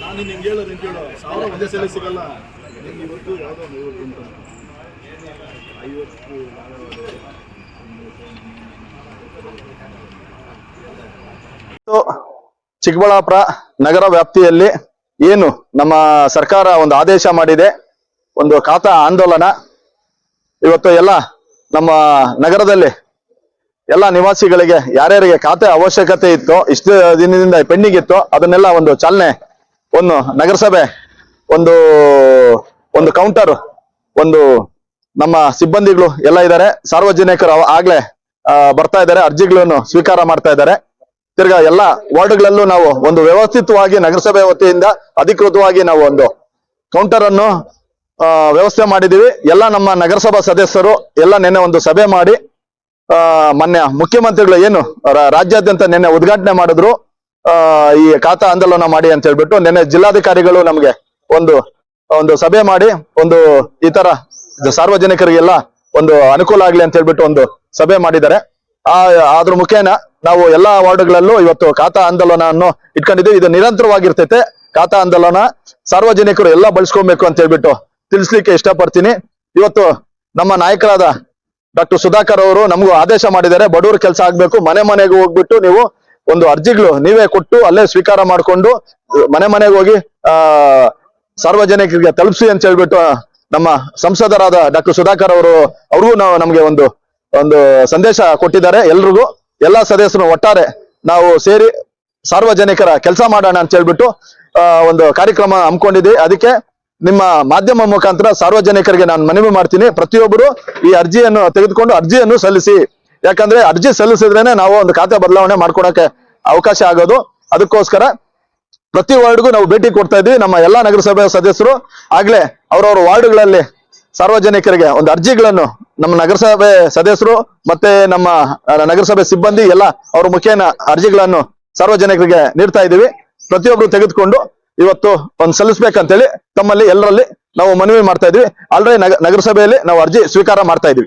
ನಾನು ನಿಂಗೆ ಹೇಳೋದು ಅಂತ ಹೇಳೋ ಸಾವಿರ ಒಂದೇ ಸಲ ಸಿಗಲ್ಲ. ನಿಂಗೆ ಇವತ್ತು ಯಾವುದೋ ಒಂದು ಐವತ್ತು ಉಂಟು. ಐವತ್ತು ಇವತ್ತು ಚಿಕ್ಕಬಳ್ಳಾಪುರ ನಗರ ವ್ಯಾಪ್ತಿಯಲ್ಲಿ ಏನು ನಮ್ಮ ಸರ್ಕಾರ ಒಂದು ಆದೇಶ ಮಾಡಿದೆ, ಒಂದು ಖಾತಾ ಆಂದೋಲನ. ಇವತ್ತು ಎಲ್ಲ ನಮ್ಮ ನಗರದಲ್ಲಿ ಎಲ್ಲ ನಿವಾಸಿಗಳಿಗೆ, ಯಾರ್ಯಾರಿಗೆ ಖಾತೆ ಅವಶ್ಯಕತೆ ಇತ್ತು, ಇಷ್ಟು ದಿನದಿಂದ ಪೆಂಡಿಂಗ್ ಇತ್ತು ಅದನ್ನೆಲ್ಲ ಒಂದು ಚಾಲನೆ, ಒಂದು ನಗರಸಭೆ, ಒಂದು ಒಂದು ಕೌಂಟರ್ ಒಂದು ನಮ್ಮ ಸಿಬ್ಬಂದಿಗಳು ಎಲ್ಲ ಇದ್ದಾರೆ. ಸಾರ್ವಜನಿಕರು ಆಗ್ಲೇ ಬರ್ತಾ ಇದ್ದಾರೆ, ಅರ್ಜಿಗಳನ್ನು ಸ್ವೀಕಾರ ಮಾಡ್ತಾ ಇದ್ದಾರೆ. ತಿರ್ಗಾ ಎಲ್ಲ ವಾರ್ಡ್ಗಳಲ್ಲೂ ನಾವು ಒಂದು ವ್ಯವಸ್ಥಿತವಾಗಿ ನಗರಸಭೆ ವತಿಯಿಂದ ಅಧಿಕೃತವಾಗಿ ನಾವು ಒಂದು ಕೌಂಟರ್ ಅನ್ನು ವ್ಯವಸ್ಥೆ ಮಾಡಿದೀವಿ ಎಲ್ಲ ನಮ್ಮ ನಗರಸಭಾ ಸದಸ್ಯರು ಎಲ್ಲ ನಿನ್ನೆ ಒಂದು ಸಭೆ ಮಾಡಿ ಮೊನ್ನೆ ಮುಖ್ಯಮಂತ್ರಿಗಳು ಏನು ರಾಜ್ಯಾದ್ಯಂತ ನಿನ್ನೆ ಉದ್ಘಾಟನೆ ಮಾಡಿದ್ರು. ಈ ಖಾತಾ ಆಂದೋಲನ ಮಾಡಿ ಅಂತ ಹೇಳ್ಬಿಟ್ಟು ನಿನ್ನೆ ಜಿಲ್ಲಾಧಿಕಾರಿಗಳು ನಮ್ಗೆ ಒಂದು ಒಂದು ಸಭೆ ಮಾಡಿ, ಒಂದು ಈ ತರ ಸಾರ್ವಜನಿಕರಿಗೆಲ್ಲ ಒಂದು ಅನುಕೂಲ ಆಗ್ಲಿ ಅಂತ ಹೇಳ್ಬಿಟ್ಟು ಒಂದು ಸಭೆ ಮಾಡಿದ್ದಾರೆ. ಆ ಅದ್ರ ಮುಖೇನ ನಾವು ಎಲ್ಲಾ ವಾರ್ಡ್ಗಳಲ್ಲೂ ಇವತ್ತು ಖಾತಾ ಆಂದೋಲನವನ್ನು ಇಟ್ಕೊಂಡಿದ್ದೀವಿ. ಇದು ನಿರಂತರವಾಗಿರ್ತೈತೆ. ಖಾತಾ ಆಂದೋಲನ ಸಾರ್ವಜನಿಕರು ಎಲ್ಲ ಬಳಸ್ಕೊಬೇಕು ಅಂತ ಹೇಳ್ಬಿಟ್ಟು ತಿಳಿಸ್ಲಿಕ್ಕೆ ಇಷ್ಟಪಡ್ತೀನಿ. ಇವತ್ತು ನಮ್ಮ ನಾಯಕರಾದ ಡಾಕ್ಟರ್ ಸುಧಾಕರ್ ಅವರು ನಮಗೂ ಆದೇಶ ಮಾಡಿದ್ದಾರೆ. ಬಡವರು ಕೆಲಸ ಆಗ್ಬೇಕು. ಮನೆ ಮನೆಗೆ ಹೋಗ್ಬಿಟ್ಟು ನೀವು ಒಂದು ಅರ್ಜಿಗಳು ನೀವೇ ಕೊಟ್ಟು ಅಲ್ಲೇ ಸ್ವೀಕಾರ ಮಾಡಿಕೊಂಡು ಮನೆ ಮನೆಗೆ ಹೋಗಿ ಸಾರ್ವಜನಿಕರಿಗೆ ತಲುಪಿಸಿ ಅಂತ ಹೇಳ್ಬಿಟ್ಟು ನಮ್ಮ ಸಂಸದರಾದ ಡಾಕ್ಟರ್ ಸುಧಾಕರ್ ಅವರು, ಅವ್ರಿಗೂ ನಮ್ಗೆ ಒಂದು ಒಂದು ಸಂದೇಶ ಕೊಟ್ಟಿದ್ದಾರೆ ಎಲ್ರಿಗೂ. ಎಲ್ಲಾ ಸದಸ್ಯರು ಒಟ್ಟಾರೆ ನಾವು ಸೇರಿ ಸಾರ್ವಜನಿಕರ ಕೆಲಸ ಮಾಡೋಣ ಅಂತ ಹೇಳ್ಬಿಟ್ಟು ಒಂದು ಕಾರ್ಯಕ್ರಮ ಹಮ್ಮಿಕೊಂಡಿದ್ದೀವಿ ಅದಕ್ಕೆ ನಿಮ್ಮ ಮಾಧ್ಯಮ ಮುಖಾಂತರ ಸಾರ್ವಜನಿಕರಿಗೆ ನಾನು ಮನವಿ ಮಾಡ್ತೀನಿ. ಪ್ರತಿಯೊಬ್ಬರು ಈ ಅರ್ಜಿಯನ್ನು ತೆಗೆದುಕೊಂಡು ಅರ್ಜಿಯನ್ನು ಸಲ್ಲಿಸಿ. ಯಾಕಂದ್ರೆ ಅರ್ಜಿ ಸಲ್ಲಿಸಿದ್ರೇನೆ ನಾವು ಒಂದು ಖಾತೆ ಬದಲಾವಣೆ ಮಾಡ್ಕೊಳಕ್ಕೆ ಅವಕಾಶ ಆಗೋದು. ಅದಕ್ಕೋಸ್ಕರ ಪ್ರತಿ ವಾರ್ಡ್ಗೂ ನಾವು ಭೇಟಿ ಕೊಡ್ತಾ ಇದ್ವಿ. ನಮ್ಮ ಎಲ್ಲಾ ನಗರಸಭೆ ಸದಸ್ಯರು ಆಗ್ಲೇ ಅವ್ರವ್ರ ವಾರ್ಡ್ಗಳಲ್ಲಿ ಸಾರ್ವಜನಿಕರಿಗೆ ಒಂದು ಅರ್ಜಿಗಳನ್ನು ನಮ್ಮ ನಗರಸಭೆ ಸದಸ್ಯರು ಮತ್ತೆ ನಮ್ಮ ನಗರಸಭೆ ಸಿಬ್ಬಂದಿ ಎಲ್ಲ ಅವ್ರ ಮುಖೇನ ಅರ್ಜಿಗಳನ್ನು ಸಾರ್ವಜನಿಕರಿಗೆ ನೀಡ್ತಾ ಇದ್ದೀವಿ. ಪ್ರತಿಯೊಬ್ರು ತೆಗೆದುಕೊಂಡು ಇವತ್ತು ಒಂದು ಸಲ್ಲಿಸ್ಬೇಕಂತೇಳಿ ತಮ್ಮಲ್ಲಿ ಎಲ್ಲರಲ್ಲಿ ನಾವು ಮನವಿ ಮಾಡ್ತಾ ಇದ್ವಿ ಆಲ್ರೆಡಿ ನಗರಸಭೆಯಲ್ಲಿ ನಾವು ಅರ್ಜಿ ಸ್ವೀಕಾರ ಮಾಡ್ತಾ ಇದ್ವಿ